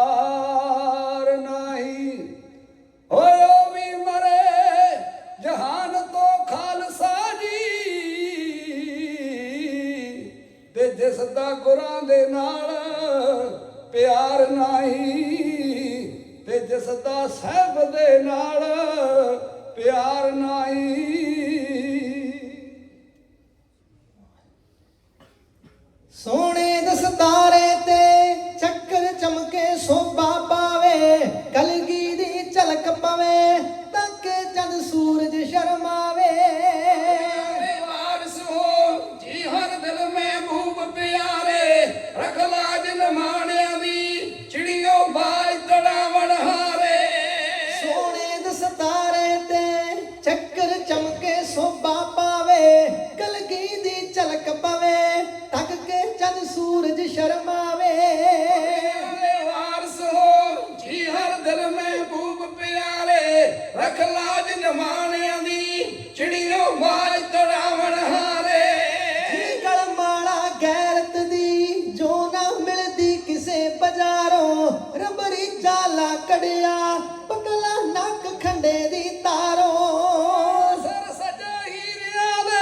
ਸਤਕਾਰ ਨਹੀਂ। ਓਏ ਵੀ ਮਰੇ ਜਹਾਨ ਤੋਂ ਖਾਲਸਾ ਜੀ। ਤੇ ਜਿਸ ਦਾ ਗੁਰਾਂ ਦੇ ਨਾਲ ਪਿਆਰ ਨਹੀਂ ਤੇ ਜਿਸ ਦਾ ਸਹਿਬ ਦੇ ਨਾਲ ਪਿਆਰ ਨਹੀਂ। ਸੋ Jeremiah. ਕੜਿਆ ਪਤਲਾ ਨੱਕ ਖੰਡੇ ਦੀ ਤਾਰੋਂ। ਸਰ ਸਜੇ ਹੀਰਿਆਂ ਦੇ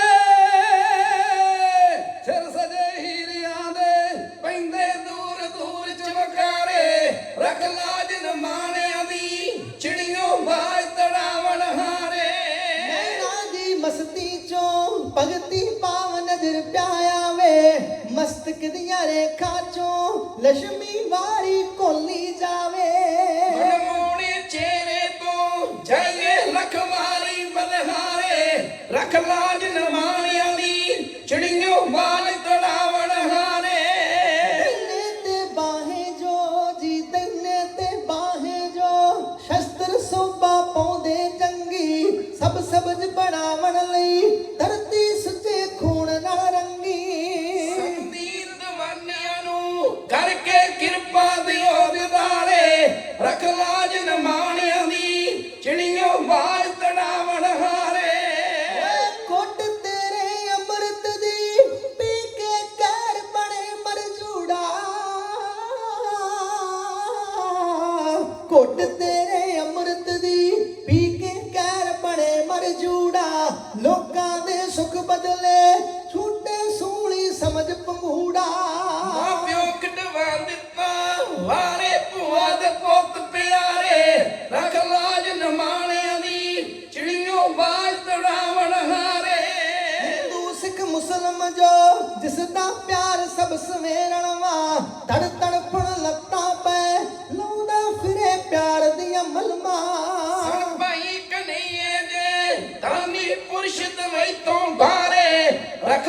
ਸਿਰ ਸਜੇ ਹੀਰਿਆਂ ਦੇ ਪੈਂਦੇ ਦੂਰ ਦੂਰ ਚਮਕਾਰੇ ਰੱਖ ਲਾਜ ਨਮਾਣਿਆਂ ਦੀ ਚਿੜੀਆਂ ਬਾਜ ਤੜਾਵਣ ਹਾਰੇ। ਨੈਣਾ ਦੀ ਮਸਤੀ ਚੋਂ ਭਗਤੀ ਪਾਵ ਨਜ਼ਰ ਪਿਆਇਆ ਵੇ ਮਸਤਕ ਦੀਆਂ ਰੇਖਾ ਚੋਂ ਲక్ష్ਮੀ ਵਾਰੀ ਕੋਲੀ ਜਾਵੇ। ਰੱਖ ਲਾਜ ਜਿਸ ਦਾ ਪਿਆਰ ਸਭ ਸਵੇਰਣ ਵਾ, ਤੜ ਤੜਫਣ ਲੱਤਾਂ ਪੈ, ਲਾਉਂਦਾ ਫਿਰੇ ਪਿਆਰ ਦੀਆਂ ਮਲਮਾਂ। ਸਣ ਭਾਈ ਕਨਈਏ ਜੇ ਤਾਨੀ ਪੁਰਸ਼ ਦਵਈ ਤੋਂ ਬਾਰੇ ਰੱਖ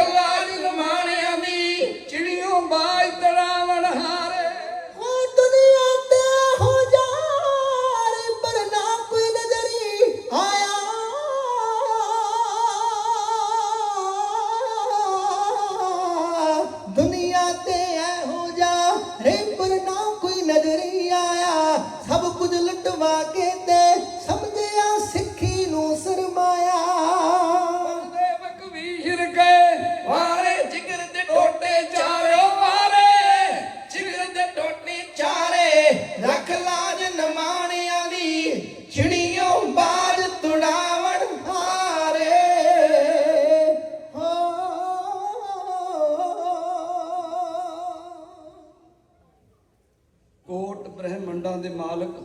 ਬ੍ਰਹਮੰਡਾਂ ਦੇ ਮਾਲਕ,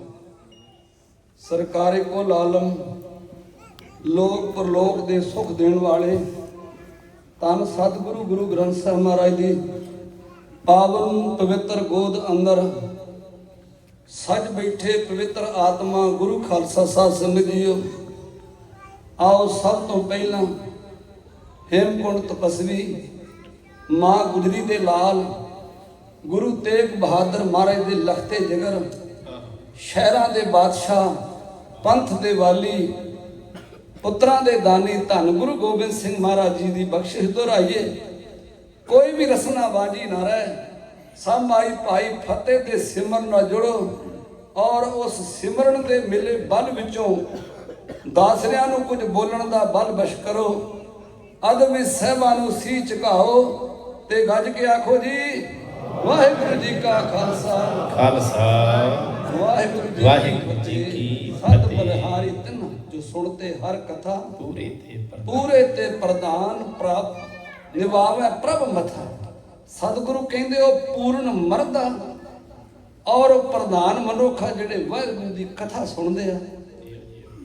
ਸਰਕਾਰੇ ਕੋ ਆਲਮ ਲੋਕ ਪਰਲੋਕ ਦੇ ਸੁਖ ਦੇਣ ਵਾਲੇ ਤਨ ਸਤਿਗੁਰੂ ਗੁਰੂ ਗ੍ਰੰਥ ਸਾਹਿਬ ਮਹਾਰਾਜ ਦੀ ਪਾਵਨ ਪਵਿੱਤਰ ਗੋਦ ਅੰਦਰ, ਸੱਜ ਬੈਠੇ ਪਵਿੱਤਰ ਆਤਮਾ ਗੁਰੂ ਖਾਲਸਾ ਸਾਹਿਬ ਸਿੰਘ ਜੀਓ। ਆਓ ਸਭ ਤੋਂ ਪਹਿਲਾਂ ਹੇਮਕੁੰਡ ਤਪਸਵੀ, ਮਾਂ ਗੁਜਰੀ ਦੇ ਲਾਲ ਗੁਰੂ ਤੇਗ ਬਹਾਦਰ ਮਹਾਰਾਜ ਦੇ ਲਖਤੇ ਜਿਗਰ, ਸ਼ਹਿਰਾਂ ਦੇ ਬਾਦਸ਼ਾਹ, ਪੰਥ ਦੇ ਵਾਲੀ, ਪੁੱਤਰਾਂ ਦੇ ਦਾਨੀ ਧੰਨ ਗੁਰੂ ਗੋਬਿੰਦ ਸਿੰਘ ਮਹਾਰਾਜ ਜੀ ਦੀ ਬਖਸ਼ਿਸ਼ ਦੁਹਰਾਈਏ। ਕੋਈ ਵੀ ਰਸਨਾ ਬਾਜੀ ਨਾ ਰਹਿ, ਸਭ ਮਾਈ ਭਾਈ ਫਤਿਹ ਦੇ ਸਿਮਰਨ ਨਾਲ ਜੁੜੋ ਔਰ ਉਸ ਸਿਮਰਨ ਦੇ ਮਿਲੇ ਬਲ ਵਿੱਚੋਂ ਦਾਸਰਿਆਂ ਨੂੰ ਕੁਝ ਬੋਲਣ ਦਾ ਬਲ ਬਸ਼ ਕਰੋ। ਅਦਮੀ ਸਹਿਬਾਂ ਨੂੰ ਸੀ ਝੁਕਾਓ ਤੇ ਗੱਜ ਕੇ ਆਖੋ ਜੀ ਵਾਹਿਗੁਰੂ ਜੀ ਕਾ ਖਾਲਸਾ। ਖਾਲਸਾ। ਵਾਹਿਗੁਰੂ ਜੀ ਵਾਹਿਗੁਰੂ ਜੀ ਕੀ ਸਤ। ਬਲਿਹਾਰੀ ਤਿਨ ਜੋ ਸੁਣਤੇ ਹਰ ਕਥਾ ਪੂਰੇ ਤੇ ਪੂਰੇ ਤੇ ਪ੍ਰਦਾਨ ਪ੍ਰਭ ਨਿਵਾਵੈ ਪ੍ਰਭ ਮਥਾ। ਸਤਿਗੁਰੂ ਕਹਿੰਦੇ ਉਹ ਪੂਰਨ ਮਰਦਾ ਔਰ ਪ੍ਰਧਾਨ ਮਨੁੱਖ ਜਿਹੜੇ ਵਾਹਿਗੁਰੂ ਦੀ ਕਥਾ ਸੁਣਦੇ ਆ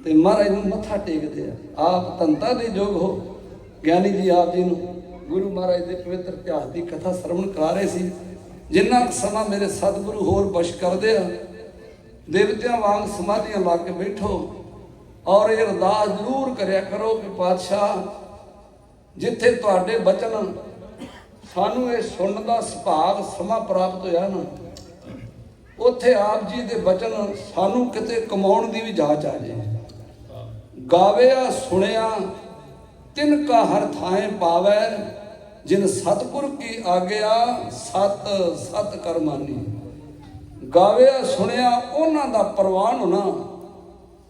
ਤੇ ਮਹਾਰਾਜ ਨੂੰ ਮੱਥਾ ਟੇਕਦੇ ਆ। ਆਪ ਤੰਤਾ ਦੇ ਯੋਗ ਹੋ। ਗਿਆਨੀ ਜੀ ਆਪ ਜੀ ਨੂੰ ਗੁਰੂ ਮਹਾਰਾਜ ਦੇ ਪਵਿੱਤਰ ਇਤਿਹਾਸ ਦੀ ਕਥਾ ਸਰਵਣ ਕਰਾ ਰਹੇ ਸੀ। ਜਿੰਨਾ ਕੁ ਸਮਾਂ ਮੇਰੇ ਸਤਿਗੁਰੂ ਹੋਰ ਬਸ਼ ਕਰਦੇ ਆ, ਦੇਵਤਿਆਂ ਵਾਂਗ ਸਮਾਧੀਆਂ ਲਾ ਕੇ ਬੈਠੋ ਔਰ ਇਹ ਅਰਦਾਸ ਜ਼ਰੂਰ ਕਰਿਆ ਕਰੋ ਕਿ ਪਾਤਸ਼ਾਹ, ਜਿੱਥੇ ਤੁਹਾਡੇ ਬਚਨ ਸਾਨੂੰ ਇਹ ਸੁਣਨ ਦਾ ਸੁਭਾਗ ਸਮਾਂ ਪ੍ਰਾਪਤ ਹੋਇਆ ਨਾ, ਉੱਥੇ ਆਪ ਜੀ ਦੇ ਬਚਨ ਸਾਨੂੰ ਕਿਤੇ ਕਮਾਉਣ ਦੀ ਵੀ ਜਾਚ ਆ ਜਾਏ ਗਾਵਿਆ ਸੁਣਿਆ, ਤਿਨ ਕਾ ਹਰ ਥਾਂ ਪਾਵੈ ਜਿਨ ਸਤਿਗੁਰ ਕੀ ਆਗਿਆ, ਸਤ ਸਤ ਕਰਮਾਨੀ। ਗਾਵਿਆ, ਸੁਣਿਆ, ਉਹਨਾਂ ਦਾ ਪ੍ਰਵਾਨ ਹੋਣਾ।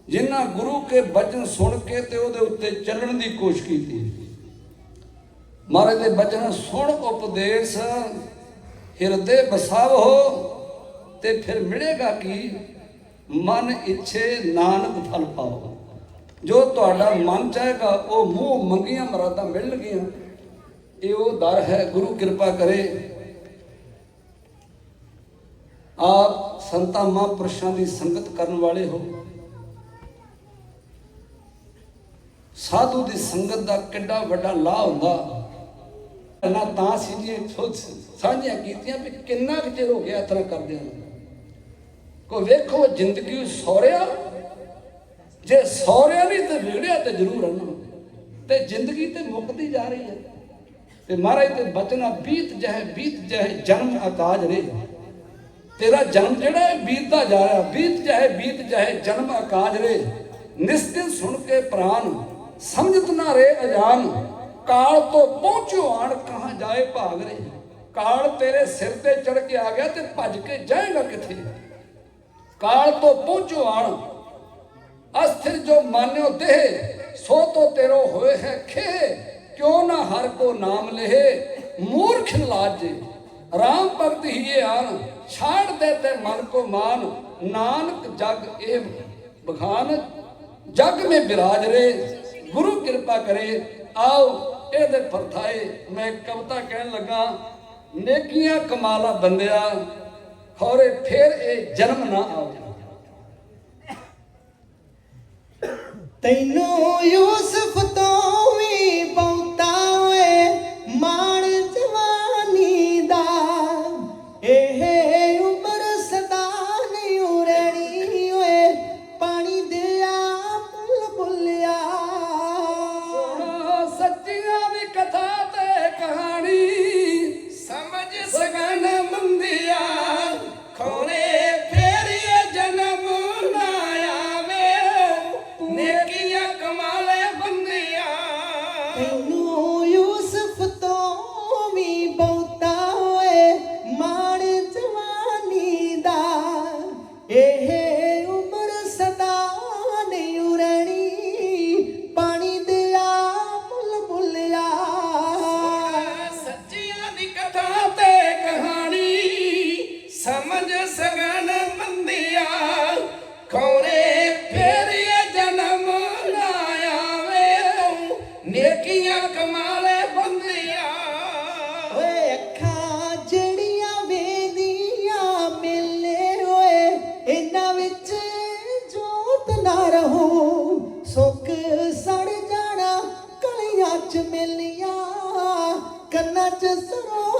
ਜਿਨ੍ਹਾਂ ਗੁਰੂ ਕੇ ਬਚਨ ਸੁਣ ਕੇ ਤੇ ਉਹਦੇ ਉੱਤੇ ਚੱਲਣ ਦੀ ਕੋਸ਼ਿਸ਼ ਕੀਤੀ। ਮਹਾਰਾਜ ਦੇ ਬਚਨ ਸੁਣ, ਉਪਦੇਸ਼, ਹਿਰਦੇ ਬਸਾਵੋ ਤੇ ਫਿਰ ਮਿਲੇਗਾ ਕੀ? ਮਨ ਇੱਛੇ ਨਾਨਕ ਫਲ ਪਾਓ। ਜੋ ਤੁਹਾਡਾ ਮਨ ਚਾਹੇਗਾ, ਉਹ ਮੂੰਹ ਮੰਗੀਆਂ ਮਰਾਦਾਂ ਮਿਲਣਗੀਆਂ। ਇਹ ਉਹ ਦਰ ਹੈ, ਗੁਰੂ ਕਿਰਪਾ ਕਰੇ। ਆਪ ਸੰਤਾਂ ਮਹਾਂਪੁਰਸ਼ਾਂ ਦੀ ਸੰਗਤ ਕਰਨ ਵਾਲੇ ਹੋ। ਸਾਧੂ ਦੀ ਸੰਗਤ ਦਾ ਕਿੱਡਾ ਵੱਡਾ ਲਾਹ ਹੁੰਦਾ। ਨਾ ਤਾਂ ਸੀ ਜੀ ਸੋਚ ਸਾਂਝੀਆਂ ਕੀਤੀਆਂ ਵੀ ਕਿੰਨਾ ਕੁ ਚਿਰ ਹੋ ਗਿਆ ਇਸ ਕਰਦਿਆਂ ਨੂੰ। ਕੋ ਵੇਖੋ ਜ਼ਿੰਦਗੀ ਸੌਰਿਆ, ਜੇ ਸੌਰਿਆ ਨਹੀਂ ਤੇ ਵਿਗੜਿਆ ਤੇ ਜ਼ਰੂਰ ਹਨ ਤੇ ਜ਼ਿੰਦਗੀ ਤੇ ਮੁੱਕਦੀ ਜਾ ਰਹੀ ਹੈ। ਤੇ ਮਹਾਰਾਜ ਤੇ ਬਚਨਾ ਬੀਤ ਜਾਏ ਬੀਤ ਜਾਏ, ਜਨਮ ਆਕਾਜ ਰੇ। ਤੇਰਾ ਜਨਮ ਜਿਹੜਾ ਬੀਤਦਾ ਜਾ ਰਿਹਾ। ਬੀਤ ਜਾਏ ਬੀਤ ਜਾਏ, ਜਨਮ ਆਕਾਜ ਰੇ। ਨਿਸਤਿਨ ਸੁਣ ਕੇ ਪ੍ਰਾਨ, ਸਮਝਤ ਨਾ ਰੇ ਅਜਾਨ। ਕਾਲ ਤੋਂ ਪਹੁੰਚੋ ਆਣ, ਕਹਾਂ ਜਾਏ ਭਾਗ ਰੇ। ਕਾਲ ਤੇਰੇ ਸਿਰ ਤੇ ਚੜ ਕੇ ਆ ਗਿਆ ਤੇ ਭੱਜ ਕੇ ਜਾਏਗਾ ਕਿੱਥੇ? ਕਾਲ ਤੋਂ ਪਹੁੰਚੋ ਆਣ। ਅਸਥਿਰ ਜੋ ਮਾਨਿਓ ਦੇਹ, ਸੋ ਤੋ ਤੇਰੋ ਹੋਏ ਹੈ ਖੇ ਕਿਉ ਨਾ ਹਰ ਕੋ ਨਾਮ ਲਹੇ? ਮੂਰਖ ਲਾਜੇ। ਰਾਮ ਭਗਤ ਹੀਏ ਆਨ ਛਾੜ ਦੇ ਤੇ ਮਨ ਕੋ ਮਾਨ। ਨਾਨਕ ਜਗ ਇਹ ਬਖਾਨ, ਜਗ ਮੇ ਬਿਰਾਜ ਰੇ। ਗੁਰੂ ਕਿਰਪਾ ਕਰੇ, ਆਓ ਇਹਦੇ ਪਰਥਾਏ। ਮੈਂ ਇੱਕ ਕਵਿਤਾ ਕਹਿਣ ਲੱਗਾ, ਨੇਕੀਆਂ ਕਮਾਲਾ ਬੰਦਿਆ ਖੌਰੇ ਫੇਰ ਇਹ ਜਨਮ ਨਾ ਆਵੇ ਤੈਨੂੰ ਯੂਸਫ ਤੋਂ ਵੀ ਸਮਝ ਸਗਨ ਮੰਦਿਆ, ਖੋਰੇ ਫੇਰੀਏ ਜਨਮ ਨਾ ਆਵੇ ਨੇਕੀਆਂ ਕਮਾਲੇ ਬੰਦਿਆ। ਓਏ ਅੱਖਾਂ ਜਿਹੜੀਆਂ ਵੇਦੀਆਂ ਮਿਲੇ ਓਏ, ਇਹਨਾਂ ਵਿੱਚ ਜੋਤ ਨਾ ਰਹੋ ਸੁੱਕ ਸੜ ਜਾਣਾ ਕਲੀਆਂ ਚ ਮਿਲੀਆਂ, ਕੰਨਾਂ ਚ ਸਰੋ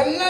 ਕੱਲਾ